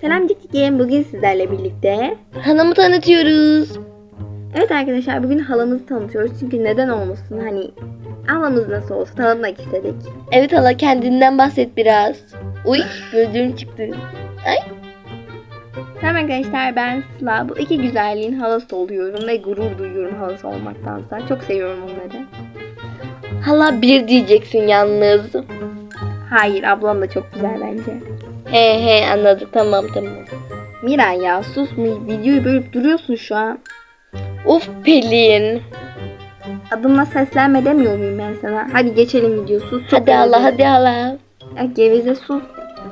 Selam Cikciğim. Bugün sizlerle birlikte. Hanımı tanıtıyoruz. Evet arkadaşlar bugün halamızı tanıtıyoruz. Çünkü neden olmasın hani halamız nasıl olsa tanıtmak istedik. Evet hala kendinden bahset biraz. Uy gözlüğüm çıktı. Ay. Selam arkadaşlar ben Sıla. Bu iki güzelliğin halası oluyorum ve gurur duyuyorum halası olmaktansa. Çok seviyorum onları. Hala bir diyeceksin yalnız. Hayır ablam da çok güzel bence. He he anladık tamam tamam. Miray ya sus? Videoyu bölüp duruyorsun şu an. Uf Pelin. Adımla seslenme demiyor muyum ben sana? Hadi geçelim video sus. Çok Hadi yoruldum. hadi hala. Ya geveze sus.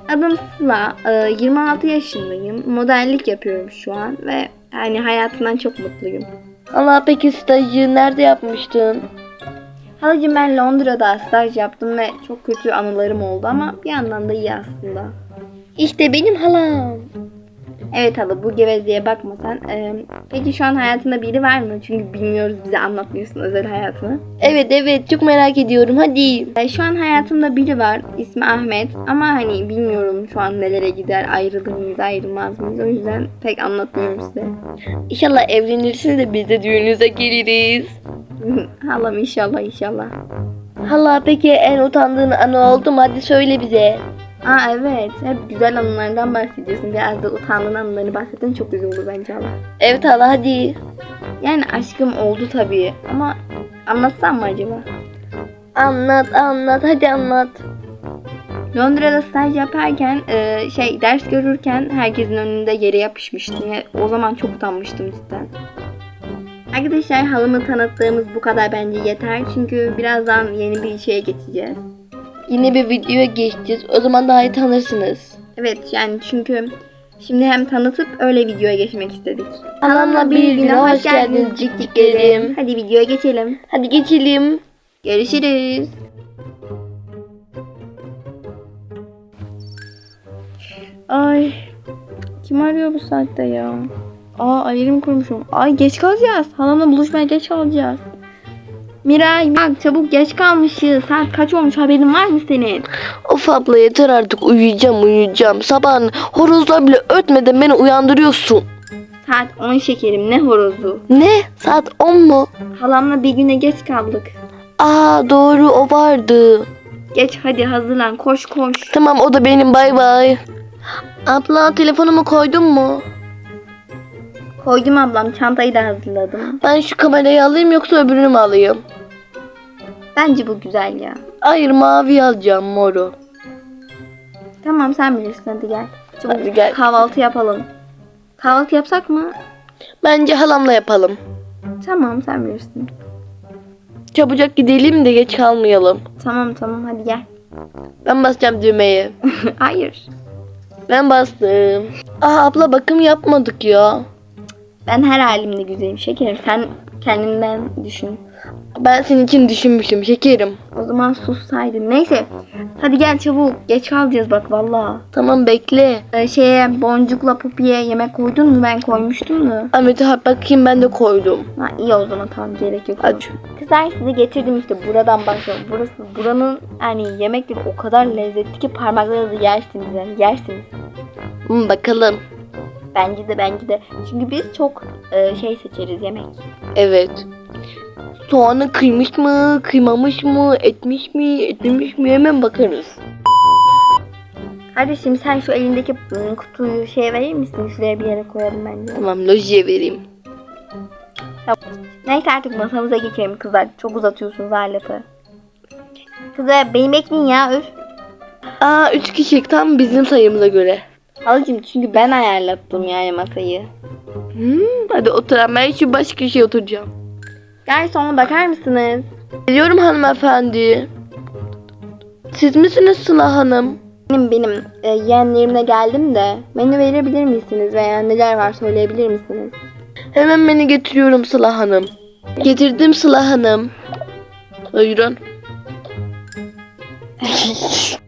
Adım Sıla. Ee, 26 yaşındayım. Modellik yapıyorum şu an ve yani hayatımdan çok mutluyum. Hala peki stajı nerede yapmıştın? Halacığım ben Londra'da staj yaptım ve çok kötü anılarım oldu ama bir yandan da iyi aslında. İşte benim halam. Evet hala bu gevezeye bakma sen. Ee, peki şu an hayatında biri var mı? Çünkü bilmiyoruz bize anlatmıyorsun özel hayatını. Evet evet çok merak ediyorum hadi. Ee, şu an hayatımda biri var. İsmi Ahmet. Ama hani bilmiyorum şu an nelere gider. Ayrılır mıyız ayrılmaz mıyız. O yüzden pek anlatmıyorum size. İnşallah evlenirsiniz de biz de düğününüze geliriz. Halam inşallah inşallah. Hala peki en utandığın anı oldu mu? Hadi söyle bize. Aa evet. Hep güzel anılardan bahsediyorsun. Biraz da utandığın anılarını bahsettin çok güzel olur bence hala. Evet hala hadi. Yani aşkım oldu tabii ama anlatsam mı acaba? Anlat anlat hadi anlat. Londra'da staj yaparken e, şey ders görürken herkesin önünde yere yapışmıştım. Ya, o zaman çok utanmıştım cidden. Arkadaşlar halımı tanıttığımız bu kadar bence yeter. Çünkü birazdan yeni bir şeye geçeceğiz. Yine bir videoya geçeceğiz. O zaman daha iyi tanırsınız. Evet yani çünkü şimdi hem tanıtıp öyle videoya geçmek istedik. Halamla bir güne hoş geldiniz cikciklerim. Hadi videoya geçelim. Hadi geçelim. Görüşürüz. Ay. Kim arıyor bu saatte ya? Aa alarm kurmuşum. Ay geç kalacağız. Halamla buluşmaya geç kalacağız. Miray bak çabuk geç kalmışız. Saat kaç olmuş haberin var mı senin? Of abla yeter artık uyuyacağım uyuyacağım. Sabahın horozlar bile ötmeden beni uyandırıyorsun. Saat 10 şekerim ne horozu. Ne? Saat 10 mu? Halamla bir güne geç kaldık. Aa doğru o vardı. Geç hadi hazırlan koş koş. Tamam o da benim bay bay. Abla telefonumu koydun mu? Koydum ablam çantayı da hazırladım. Ben şu kamerayı alayım yoksa öbürünü mü alayım? Bence bu güzel ya. Hayır mavi alacağım moru. Tamam sen bilirsin hadi gel. Çabuk Hadi gel. kahvaltı yapalım. Kahvaltı yapsak mı? Bence halamla yapalım. Tamam sen bilirsin. Çabucak gidelim de geç kalmayalım. Tamam tamam hadi gel. Ben basacağım düğmeye. Hayır. Ben bastım. Aa abla bakım yapmadık ya. Ben her halimde güzelim şekerim. Sen kendinden düşün. Ben senin için düşünmüştüm şekerim. O zaman sussaydın. Neyse. Hadi gel çabuk. Geç kalacağız bak vallahi. Tamam bekle. Ee, şeye boncukla pupiye yemek koydun mu? Ben koymuştum da. Ahmet'e ha- bakayım ben de koydum. Ha iyi o zaman tamam gerek yok. Hadi. Kızlar size getirdim işte buradan başlıyorum. Burası buranın yani yemekleri o kadar lezzetli ki parmaklarınızı yersiniz yani yersiniz. Hmm, bakalım. Bence de bence de. Çünkü biz çok e, şey seçeriz yemek. Evet. Soğanı kıymış mı, kıymamış mı, etmiş mi, etmemiş mi hemen bakarız. Kardeşim sen şu elindeki kutuyu şeye verir misin? Şuraya bir yere koyalım bence. Tamam lojiye vereyim. Neyse artık masamıza geçelim kızlar. Çok uzatıyorsunuz lafı. Kızlar beni bekleyin ya üf. Aa üç kişi tam bizim sayımıza göre. Halacığım çünkü ben ayarlattım yani masayı. Hmm, hadi oturalım ben şu baş köşeye oturacağım. Garson bakar mısınız? Geliyorum hanımefendi. Siz misiniz Sıla Hanım? Benim benim e, yeğenlerimle geldim de menü verebilir misiniz veya neler var söyleyebilir misiniz? Hemen beni getiriyorum Sıla Hanım. Getirdim Sıla Hanım. Buyurun.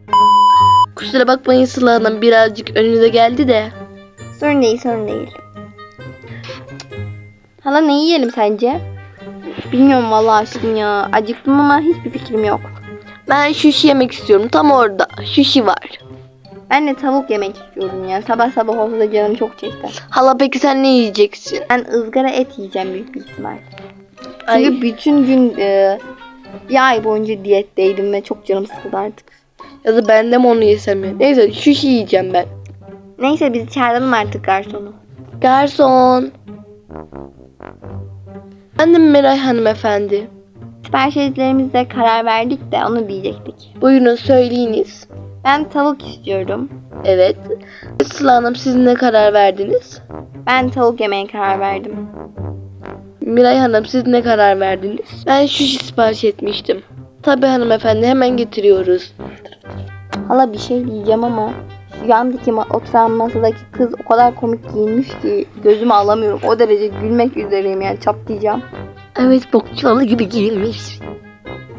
Kusura bakmayın Sıla Hanım birazcık önünüze geldi de. Sorun değil sorun değil. Hala ne yiyelim sence? Bilmiyorum vallahi aşkım ya. Acıktım ama hiçbir fikrim yok. Ben şuşi yemek istiyorum tam orada. Şuşi var. Ben de tavuk yemek istiyorum ya. Sabah sabah olsa da canım çok çekti. Hala peki sen ne yiyeceksin? Ben ızgara et yiyeceğim büyük bir ihtimal. Çünkü Ay. bütün gün e, bir ay boyunca diyetteydim ve çok canım sıkıldı artık. Ya da ben de mi onu yesem ya? Neyse şu şey yiyeceğim ben. Neyse biz çağıralım artık garsonu. Garson. De Meray hanımefendi. Siparişlerimizde karar verdik de onu diyecektik. Buyurun söyleyiniz. Ben tavuk istiyorum. Evet. Sıla Hanım siz ne karar verdiniz? Ben tavuk yemeye karar verdim. Miray Hanım siz ne karar verdiniz? Ben sushi sipariş etmiştim. Tabii hanımefendi hemen getiriyoruz. Hala bir şey diyeceğim ama şu yandaki ma- oturan masadaki kız o kadar komik giyinmiş ki gözümü alamıyorum. O derece gülmek üzereyim yani çatlayacağım. Evet bokçalı gibi giyinmiş.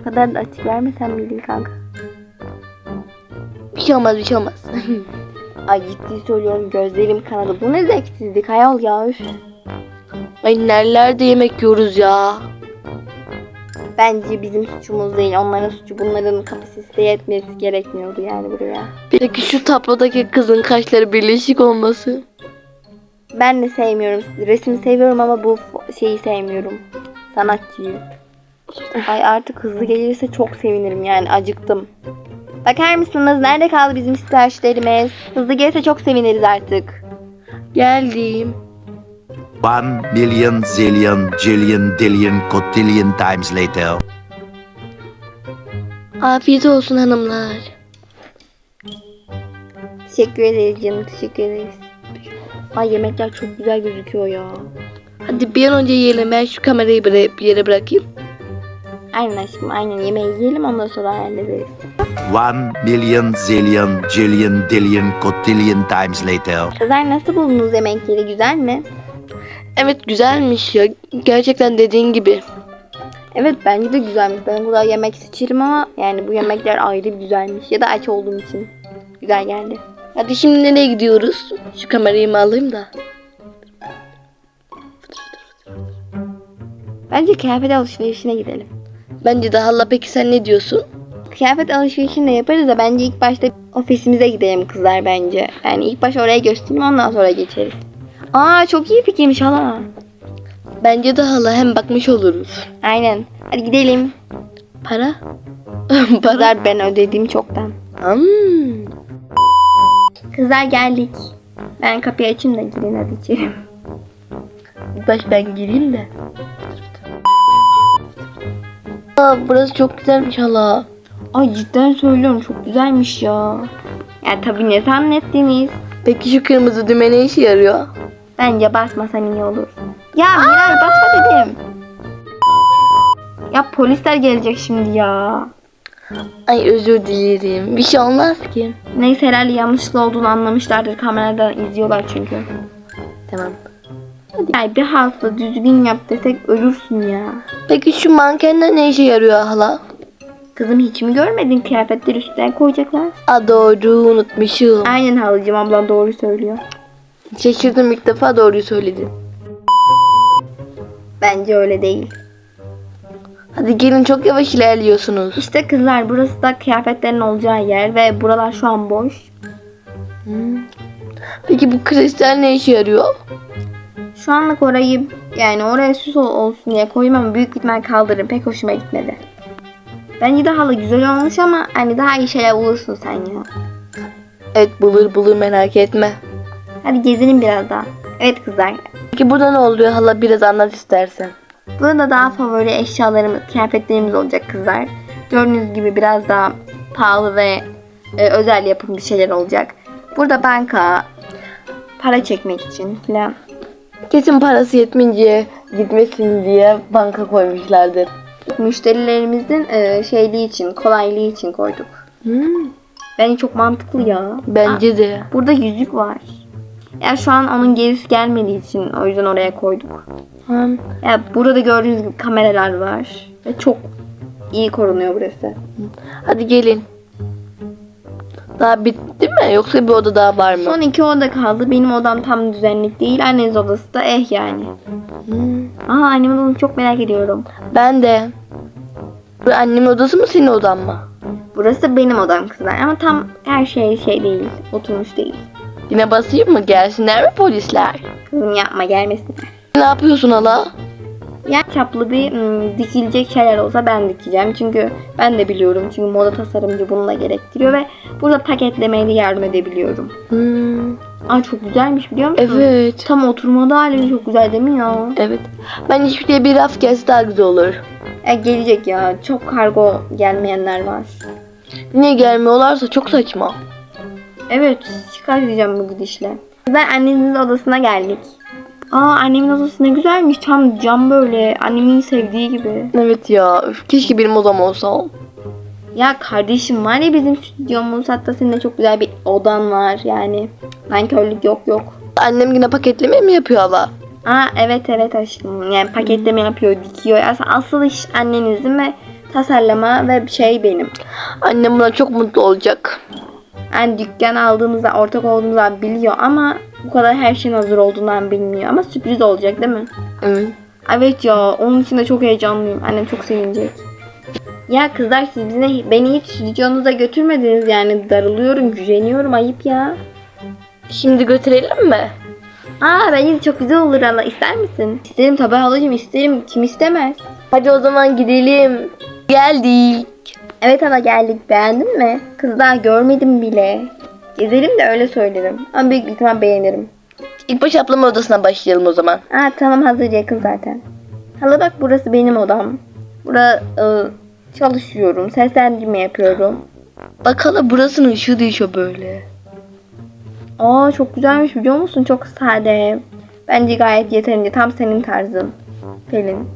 O kadar da açık vermesen miydin kanka? Bir şey olmaz bir şey olmaz. Ay ciddi söylüyorum gözlerim kanadı. Bu ne zevksizlik hayal ya. üf. Ay nerelerde yemek yiyoruz ya. Bence bizim suçumuz değil. Onların suçu. Bunların kapasitesi yetmesi gerekmiyordu yani buraya. Peki şu tablodaki kızın kaşları birleşik olması? Ben de sevmiyorum. Resim seviyorum ama bu şeyi sevmiyorum. Sanatçıyı. Ay artık hızlı gelirse çok sevinirim yani acıktım. Bakar mısınız nerede kaldı bizim siparişlerimiz? Hızlı gelirse çok seviniriz artık. Geldim. One million zillion jillion dillion cotillion times later. Afiyet olsun hanımlar. Teşekkür ederiz canım teşekkür ederiz. Ay yemekler çok güzel gözüküyor ya. Hadi bir an önce yiyelim. Ben şu kamerayı bir bir yere bırakayım. Aynen aşkım aynen yemeği yiyelim ondan sonra hallederiz. One million zillion jillion dillion cotillion times later. Kızlar nasıl buldunuz yemekleri güzel mi? Evet güzelmiş ya. Gerçekten dediğin gibi. Evet bence de güzelmiş. Ben kadar yemek seçerim ama yani bu yemekler ayrı güzelmiş. Ya da aç olduğum için güzel geldi. Hadi şimdi nereye gidiyoruz? Şu kamerayı mı alayım da. Bence kıyafet alışverişine gidelim. Bence de hala peki sen ne diyorsun? Kıyafet alışverişini de yaparız da bence ilk başta ofisimize gidelim kızlar bence. Yani ilk başta oraya göstereyim ondan sonra geçeriz. Aa çok iyi fikirmiş hala. Bence de hala hem bakmış oluruz. Aynen. Hadi gidelim. Para? Kızlar ben ödedim çoktan. Hmm. Kızlar geldik. Ben kapıyı açayım da girin hadi içeri. Baş ben gireyim de. Aa, burası çok güzelmiş hala. Ay cidden söylüyorum çok güzelmiş ya. Ya tabii ne zannettiniz? Peki şu kırmızı düğme ne işe yarıyor? Bence basmasam iyi olur. Ya Miray basma dedim. Ya polisler gelecek şimdi ya. Ay özür dilerim. Bir şey olmaz ki. Neyse herhalde yanlışlıkla olduğunu anlamışlardır. Kameradan izliyorlar çünkü. Tamam. Ay bir hafta düzgün yap desek ölürsün ya. Peki şu mankenler ne işe yarıyor hala? Kızım hiç mi görmedin kıyafetleri üstüne koyacaklar? Aa doğru unutmuşum. Aynen halıcım ablan doğru söylüyor. Şaşırdım ilk defa doğruyu söyledin. Bence öyle değil. Hadi gelin çok yavaş ilerliyorsunuz. İşte kızlar burası da kıyafetlerin olacağı yer ve buralar şu an boş. Peki bu kristal ne işe yarıyor? Şu anlık orayı yani oraya süs ol- olsun diye koyayım ama büyük ihtimal kaldırırım. Pek hoşuma gitmedi. Bence de halı güzel olmuş ama hani daha iyi şeyler bulursun sen ya. Evet bulur bulur merak etme. Hadi gezelim biraz daha. Evet kızlar. Peki burada ne oluyor hala biraz anlat istersen. Burada daha favori eşyalarımız, kıyafetlerimiz olacak kızlar. Gördüğünüz gibi biraz daha pahalı ve e, özel yapım bir şeyler olacak. Burada banka, para çekmek için falan. Kesin parası yetmeyince gitmesin diye banka koymuşlardır. Müşterilerimizin e, şeyliği için, kolaylığı için koyduk. Bence çok mantıklı ya. Bence de. Burada yüzük var. Ya şu an onun gerisi gelmediği için o yüzden oraya koyduk. Ya burada gördüğünüz gibi kameralar var. Ve çok iyi korunuyor burası. Hadi gelin. Daha bitti mi? Yoksa bir oda daha var mı? Son iki oda kaldı. Benim odam tam düzenlik değil. Anneniz odası da eh yani. Hmm. Aha annemin odasını çok merak ediyorum. Ben de. Bu annemin odası mı senin odan mı? Burası benim odam kızlar ama tam her şey şey değil. Oturmuş değil. Yine basayım mı? Gelsinler mi polisler? Kızım yapma gelmesin. Ne yapıyorsun hala? Ya çaplı bir ım, dikilecek şeyler olsa ben dikeceğim. Çünkü ben de biliyorum. Çünkü moda tasarımcı bunu da gerektiriyor ve burada paketlemeye de yardım edebiliyorum. Hmm, Ay çok güzelmiş biliyor musun? evet. Tam oturmada hali çok güzel değil mi ya? Evet. Ben şuraya bir raf gelse daha güzel olur. E, gelecek ya. Çok kargo gelmeyenler var. Niye gelmiyorlarsa çok saçma. Evet edeceğim bu gidişle. Kızlar annenizin odasına geldik. Aa annemin odası ne güzelmiş. Tam cam böyle. Annemin sevdiği gibi. Evet ya. üf, keşke benim odam olsa. Ya kardeşim var ya bizim stüdyomuz. Hatta senin de çok güzel bir odan var. Yani nankörlük yok yok. Annem yine paketleme mi yapıyor hala? Aa evet evet aşkım. Yani paketleme yapıyor, dikiyor. Aslında asıl iş annenizin ve tasarlama ve şey benim. Annem buna çok mutlu olacak. Yani dükkan aldığımızda ortak olduğumuzu biliyor ama bu kadar her şeyin hazır olduğundan bilmiyor. Ama sürpriz olacak değil mi? Evet. Evet ya onun için de çok heyecanlıyım. Annem çok sevinecek. Ya kızlar siz bizi, beni hiç stüdyonuza götürmediniz yani darılıyorum, güceniyorum ayıp ya. Şimdi götürelim mi? Aa bence de çok güzel olur hala ister misin? İsterim tabii halacığım isterim kim istemez. Hadi o zaman gidelim. Geldik. Evet hala geldik beğendin mi? Kız daha görmedim bile. Gezelim de öyle söylerim. Ama büyük ihtimal beğenirim. İlk baş ablama odasına başlayalım o zaman. Aa tamam hazır yakın zaten. Hala bak burası benim odam. Burada ıı, çalışıyorum, seslendirme yapıyorum. Bak hala burasının ışığı değişiyor böyle. Aa çok güzelmiş biliyor musun? Çok sade. Bence gayet yeterince. Tam senin tarzın. Pelin.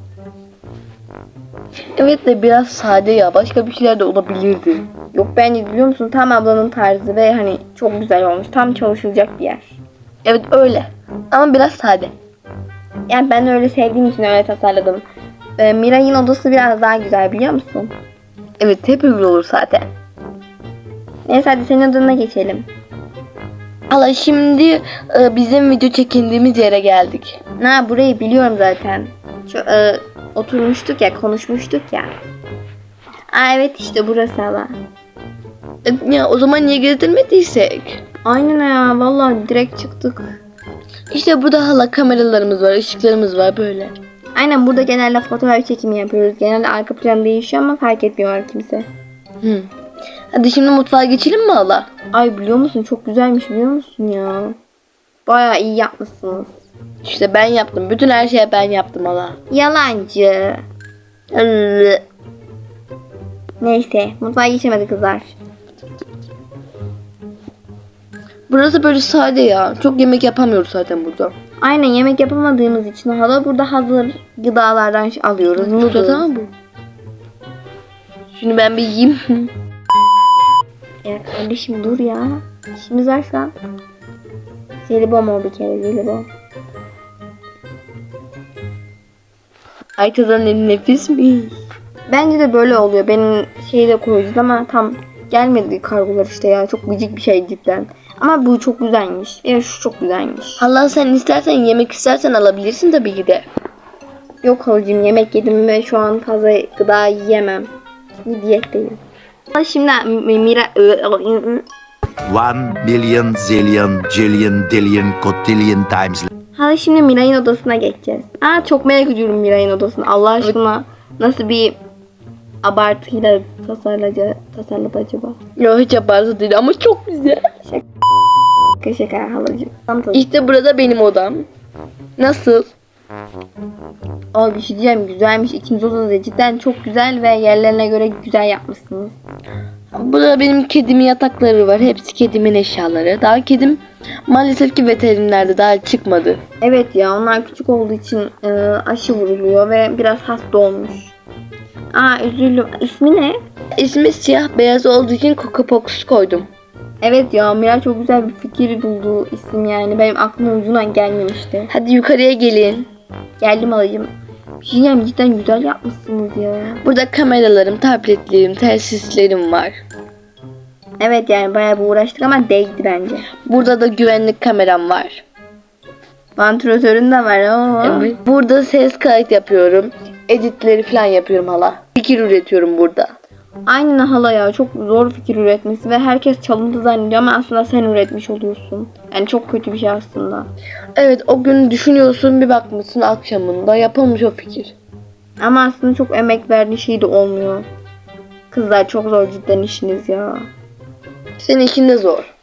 Evet de biraz sade ya. Başka bir şeyler de olabilirdi. Yok bence biliyor musun? Tam ablanın tarzı ve hani çok güzel olmuş. Tam çalışılacak bir yer. Evet öyle. Ama biraz sade. Yani ben öyle sevdiğim için öyle tasarladım. Ee, Miray'ın odası biraz daha güzel biliyor musun? Evet hep öyle olur zaten. Neyse hadi senin odana geçelim. Hala şimdi e, bizim video çekindiğimiz yere geldik. Ha burayı biliyorum zaten. Şu, e, oturmuştuk ya konuşmuştuk ya. Aa evet işte burası hala. E, ya o zaman niye gezdirmediysek? Aynen ya vallahi direkt çıktık. İşte burada hala kameralarımız var, ışıklarımız var böyle. Aynen burada genelde fotoğraf çekimi yapıyoruz. Genelde arka plan değişiyor ama fark etmiyorlar kimse. Hı. Hadi şimdi mutfağa geçelim mi hala? Ay biliyor musun çok güzelmiş biliyor musun ya. Baya iyi yapmışsınız. İşte ben yaptım. Bütün her şeyi ben yaptım hala. Yalancı. Neyse mutfağa geçemedi kızlar. Burası böyle sade ya. Çok yemek yapamıyoruz zaten burada. Aynen yemek yapamadığımız için hala burada hazır gıdalardan alıyoruz. Tamam mı? Şunu ben bir yiyeyim. Ya kardeşim dur ya. İşimiz var şu an. Jelibon o bir kere jelibon. Ay kızın nefis mi? Bence de böyle oluyor. Benim şeyi de koyacağız ama tam gelmedi kargolar işte ya. Çok gıcık bir şey cidden. Ama bu çok güzelmiş. Ya şu çok güzelmiş. Allah sen istersen yemek istersen alabilirsin tabii ki de. Yok halacığım yemek yedim ve şu an fazla gıda yiyemem. Bir diyetteyim. Ama Şimdi Mira... One billion zillion jillion dillion cotillion times Hala şimdi Miray'ın odasına geçeceğiz. Aa çok merak ediyorum Miray'ın odasını. Allah aşkına nasıl bir abartıyla tasarlaca, tasarladı acaba? Yok hiç abartı değil ama çok güzel. Şaka şaka halacığım. İşte burada benim odam. Nasıl? Aa bir şey diyeceğim güzelmiş. İkinci oda da cidden çok güzel ve yerlerine göre güzel yapmışsınız. Burada benim kedimin yatakları var. Hepsi kedimin eşyaları. Daha kedim maalesef ki veterinerde daha çıkmadı. Evet ya onlar küçük olduğu için e, aşı vuruluyor ve biraz hasta olmuş. Aa üzüldüm. İsmi ne? İsmi siyah beyaz olduğu için Coco Pox koydum. Evet ya Miray çok güzel bir fikir buldu isim yani. Benim aklıma ucundan gelmemişti. Hadi yukarıya gelin. Geldim alayım. Diyeyim, cidden güzel yapmışsınız ya. Burada kameralarım, tabletlerim, telsizlerim var. Evet yani bayağı bir uğraştık ama değdi bence. Burada da güvenlik kameram var. Vantilatörün de var. Oo. Evet. Burada ses kayıt yapıyorum. Editleri falan yapıyorum hala. Fikir üretiyorum burada. Aynen hala ya çok zor fikir üretmesi ve herkes çalıntı zannediyor ama aslında sen üretmiş oluyorsun. Yani çok kötü bir şey aslında. Evet o gün düşünüyorsun bir bakmışsın akşamında yapılmış o fikir. Ama aslında çok emek verdiği şey de olmuyor. Kızlar çok zor cidden işiniz ya. Senin işin de zor.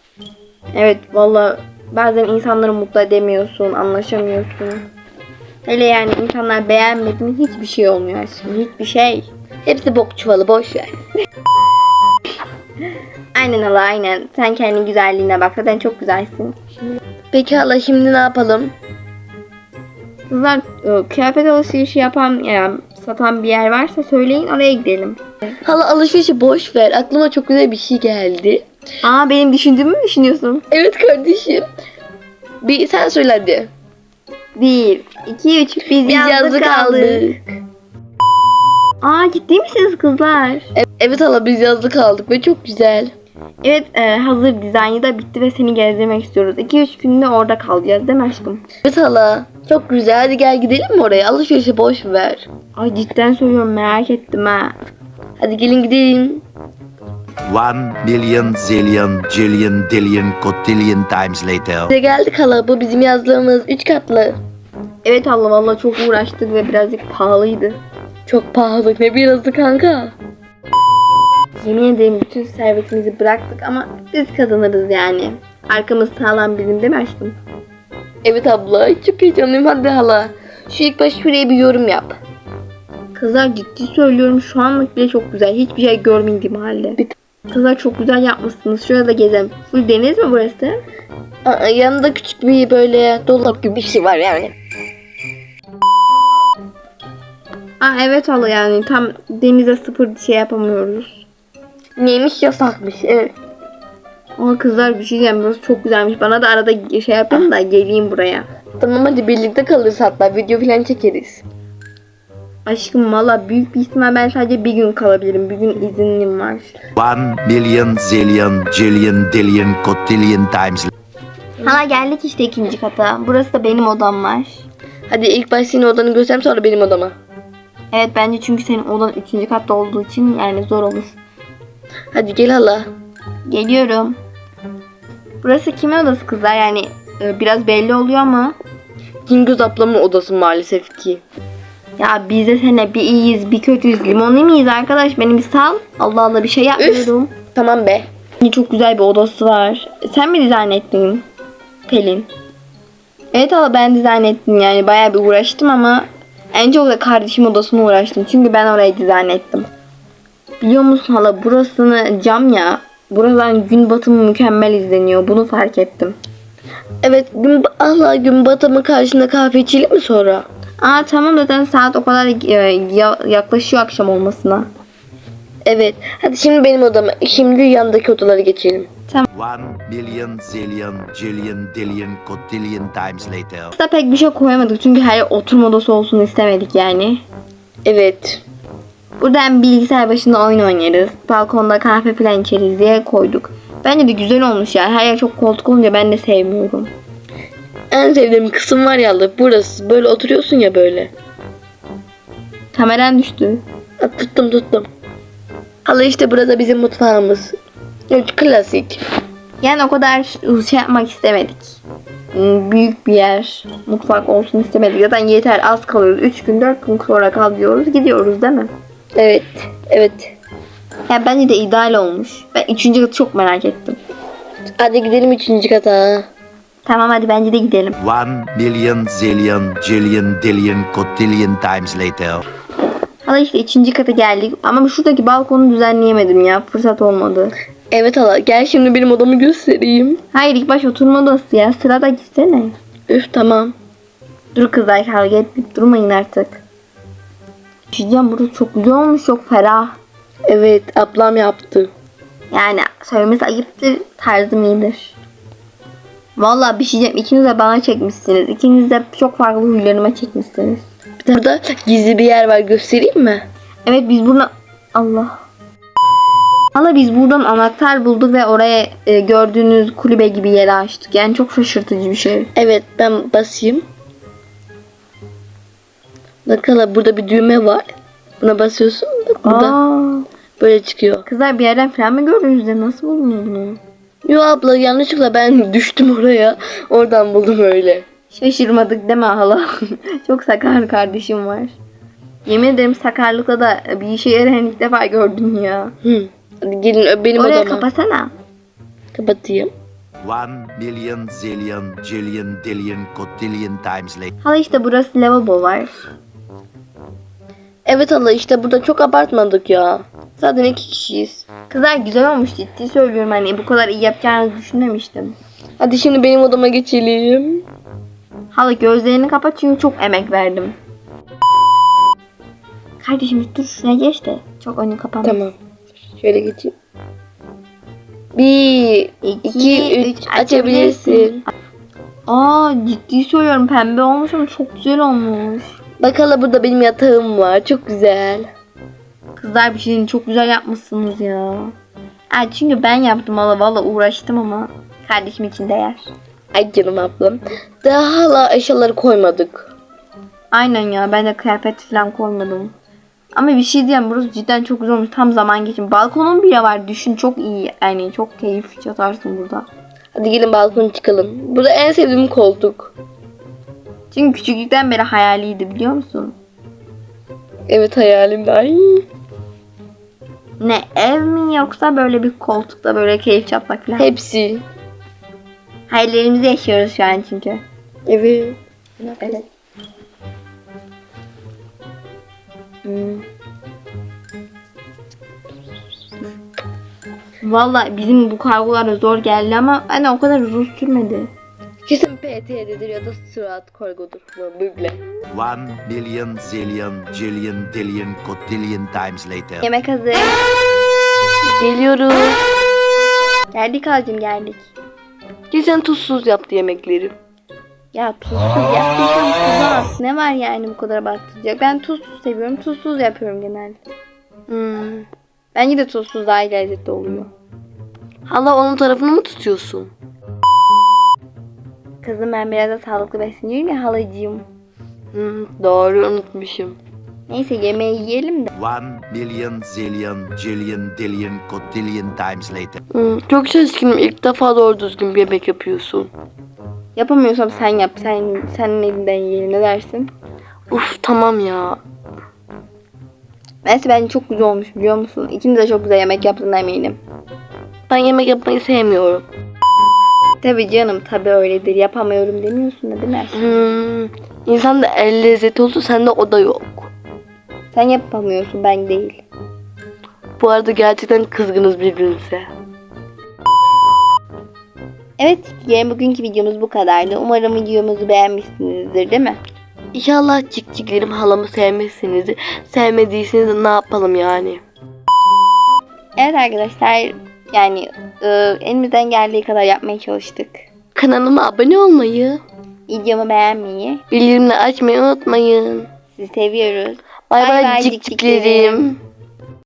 Evet valla bazen insanları mutlu edemiyorsun, anlaşamıyorsun. Hele yani insanlar beğenmedi mi hiçbir şey olmuyor aslında. Hiçbir şey. Hepsi bok çuvalı boş ver. Aynen hala aynen. Sen kendi güzelliğine bak. Zaten çok güzelsin. Peki hala şimdi ne yapalım? Kızlar e, kıyafet alışverişi yapan ya satan bir yer varsa söyleyin oraya gidelim. Hala alışverişi boş ver. Aklıma çok güzel bir şey geldi. Aa benim düşündüğümü mü düşünüyorsun? Evet kardeşim. Bir sen söyle hadi. Bir, iki, üç. Biz, Biz yazlık, yazlık aldık. aldık. Aa ciddi misiniz kızlar? E- Evet hala biz yazlık aldık ve çok güzel. Evet e, hazır dizaynı da bitti ve seni gezdirmek istiyoruz. 2-3 günde orada kalacağız değil mi aşkım? Evet hala. Çok güzel. Hadi gel gidelim mi oraya? Alışverişi boş ver. Ay cidden söylüyorum merak ettim ha. Hadi gelin gidelim. One million zillion jillion dillion cotillion times later. Bize geldik hala. Bu bizim yazlığımız. Üç katlı. Evet Allah valla çok uğraştık ve birazcık pahalıydı. Çok pahalı. Ne birazı kanka. Yemin ederim bütün servetimizi bıraktık ama biz kazanırız yani. Arkamız sağlam bizim değil mi aşkım? Evet abla. Çok heyecanlıyım. Hadi hala. Şu ilk baş şuraya bir yorum yap. Kızlar ciddi söylüyorum şu anlık bile çok güzel. Hiçbir şey görmediğim halde. Bir- Kızlar çok güzel yapmışsınız. Şurada gezelim. Full deniz mi burası? Aa, yanında küçük bir böyle dolap gibi bir şey var yani. Aa evet hala yani tam denize sıfır şey yapamıyoruz. Neymiş yasakmış. Evet. Ama kızlar bir şey diyeceğim. Burası çok güzelmiş. Bana da arada şey yapın da geleyim buraya. Tamam hadi birlikte kalırız hatta. Video falan çekeriz. Aşkım valla büyük bir ihtimal ben sadece bir gün kalabilirim. Bir gün izinim var. One million zillion jillion dillion cotillion times Hala geldik işte ikinci kata. Burası da benim odam var. Hadi ilk baş senin odanı göstereyim sonra benim odama. Evet bence çünkü senin odan üçüncü katta olduğu için yani zor olur. Hadi gel hala. Geliyorum. Burası kimin odası kızlar? Yani e, biraz belli oluyor ama. Cingöz ablamın odası maalesef ki. Ya biz de sene bir iyiyiz bir kötüyüz. Limonlu muyuz arkadaş? Beni bir sal. Allah Allah bir şey yapmıyorum. Tamam be. Çok güzel bir odası var. Sen mi dizayn ettin Pelin? Evet ama ben dizayn ettim yani bayağı bir uğraştım ama en çok da kardeşim odasına uğraştım. Çünkü ben orayı dizayn ettim. Biliyor musun hala burasını cam ya. Buradan gün batımı mükemmel izleniyor. Bunu fark ettim. Evet gün, Allah gün batımı karşında kahve içelim mi sonra? Aa tamam zaten saat o kadar e, ya- yaklaşıyor akşam olmasına. Evet. Hadi şimdi benim odama. Şimdi yandaki odalara geçelim. One million zillion jillion dillion cotillion times later. Aslında pek bir şey koyamadık çünkü her oturma odası olsun istemedik yani. Evet. Burada hem bilgisayar başında oyun oynarız. Balkonda kahve falan içeriz diye koyduk. Bence de güzel olmuş ya. Her yer çok koltuk olunca ben de sevmiyorum. En sevdiğim kısım var ya burası. Böyle oturuyorsun ya böyle. Kameran düştü. Ha, tuttum tuttum. Hala işte burada bizim mutfağımız. Evet, klasik. Yani o kadar şey yapmak istemedik. Hmm, Büyük bir yer, mutfak olsun istemedik. Zaten yeter az kalıyoruz. 3 gün 4 gün sonra kalıyoruz gidiyoruz değil mi? Evet. Evet. Ya bence de ideal olmuş. Ben 3. katı çok merak ettim. Hadi gidelim üçüncü kata. Tamam hadi bence de gidelim. One million zillion jillion dillion cotillion times later. Hala işte 3. kata geldik ama şuradaki balkonu düzenleyemedim ya. Fırsat olmadı. Evet hala gel şimdi benim odamı göstereyim. Hayır ilk baş oturma odası ya. Sırada gitsene. Üf tamam. Dur kızlar kavga etmeyip durmayın artık. Bir diyeceğim burası çok güzel olmuş çok ferah. Evet ablam yaptı. Yani söylemesi ayıptır tarzım iyidir. Valla bir şey diyeceğim ikiniz de bana çekmişsiniz. İkiniz de çok farklı huylarıma çekmişsiniz. Bir de burada gizli bir yer var göstereyim mi? Evet biz buradan... Allah. Valla biz buradan anahtar bulduk ve oraya e, gördüğünüz kulübe gibi yere açtık. Yani çok şaşırtıcı bir şey. Evet ben basayım. Bak hala burada bir düğme var. Buna basıyorsun. Bak burada. Aa, Böyle çıkıyor. Kızlar bir yerden falan mı gördünüz de nasıl buldunuz bunu? Yo abla yanlışlıkla ben düştüm oraya. Oradan buldum öyle. Şaşırmadık deme hala. Çok sakar kardeşim var. Yemin ederim sakarlıkla da bir işe yarayan ilk defa gördüm ya. Hı. Hadi gelin benim Oraya odama. kapasana. Kapatayım. One million zillion jillion dillion cotillion times later. Hala işte burası lavabo var. Evet hala işte burada çok abartmadık ya. Zaten iki kişiyiz. Kızlar güzel olmuş ciddi söylüyorum hani bu kadar iyi yapacağınızı düşünmemiştim. Hadi şimdi benim odama geçelim. Hala gözlerini kapat çünkü çok emek verdim. Kardeşim dur şuraya geç de. Çok önü kapanma. Tamam. Şöyle geçeyim. Bir, iki, üç, açabilirsin. Aa ciddi söylüyorum pembe olmuş ama çok güzel olmuş. Bak hala burada benim yatağım var. Çok güzel. Kızlar bir şeyini çok güzel yapmışsınız ya. Ha, çünkü ben yaptım valla valla uğraştım ama kardeşim için değer. Ay canım ablam. Daha hala eşyaları koymadık. Aynen ya ben de kıyafet falan koymadım. Ama bir şey diyeyim burası cidden çok güzel olmuş. Tam zaman geçim. Balkonun bile var düşün çok iyi. Yani çok keyif yatarsın burada. Hadi gelin balkona çıkalım. Burada en sevdiğim koltuk. Çünkü küçüklükten beri hayaliydi biliyor musun? Evet hayalimde. Ay. Ne ev mi yoksa böyle bir koltukta böyle keyif yapmak falan. Hepsi. Hayallerimizi yaşıyoruz şu an çünkü. Evet. Evet. Hmm. Valla bizim bu kargolar zor geldi ama hani o kadar uzun sürmedi. Kesin PT'dedir ya da surat korgodur. Böyle. One million zillion jillion dillion cotillion times later. Yemek hazır. Geliyoruz. Geldik halcım geldik. Geçen tuzsuz yaptı yemekleri. Ya tuzsuz yaptıysam tuza at. Ne var yani bu kadar abartacak? Ben tuzsuz seviyorum. Tuzsuz yapıyorum genelde. Hmm. Bence de tuzsuz daha lezzetli oluyor. Hala onun tarafını mı tutuyorsun? Kızım ben biraz da sağlıklı besleniyorum ya halacığım. Hmm, doğru unutmuşum. Neyse yemeği yiyelim de. One million zillion jillion dillion cotillion times later. Hmm, çok şaşkınım. İlk defa doğru düzgün bir yemek yapıyorsun. Yapamıyorsam sen yap. Sen senin elinden yiyelim ne dersin? Uf tamam ya. Neyse bence çok güzel olmuş biliyor musun? İkiniz de çok güzel yemek yaptığına eminim. Ben yemek yapmayı sevmiyorum. Tabii canım tabii öyledir. Yapamıyorum demiyorsun da değil mi? Hmm, insan da el lezzeti olsa sende o da yok. Sen yapamıyorsun ben değil. Bu arada gerçekten kızgınız birbirinize. Evet yani bugünkü videomuz bu kadardı. Umarım videomuzu beğenmişsinizdir değil mi? İnşallah cikciklerim halamı sevmezsiniz. Sevmediyseniz ne yapalım yani. Evet arkadaşlar yani e, elimizden geldiği kadar yapmaya çalıştık. Kanalıma abone olmayı, Videomu beğenmeyi, bildirimleri açmayı unutmayın. sizi seviyoruz. Bay Bay cikciklerim.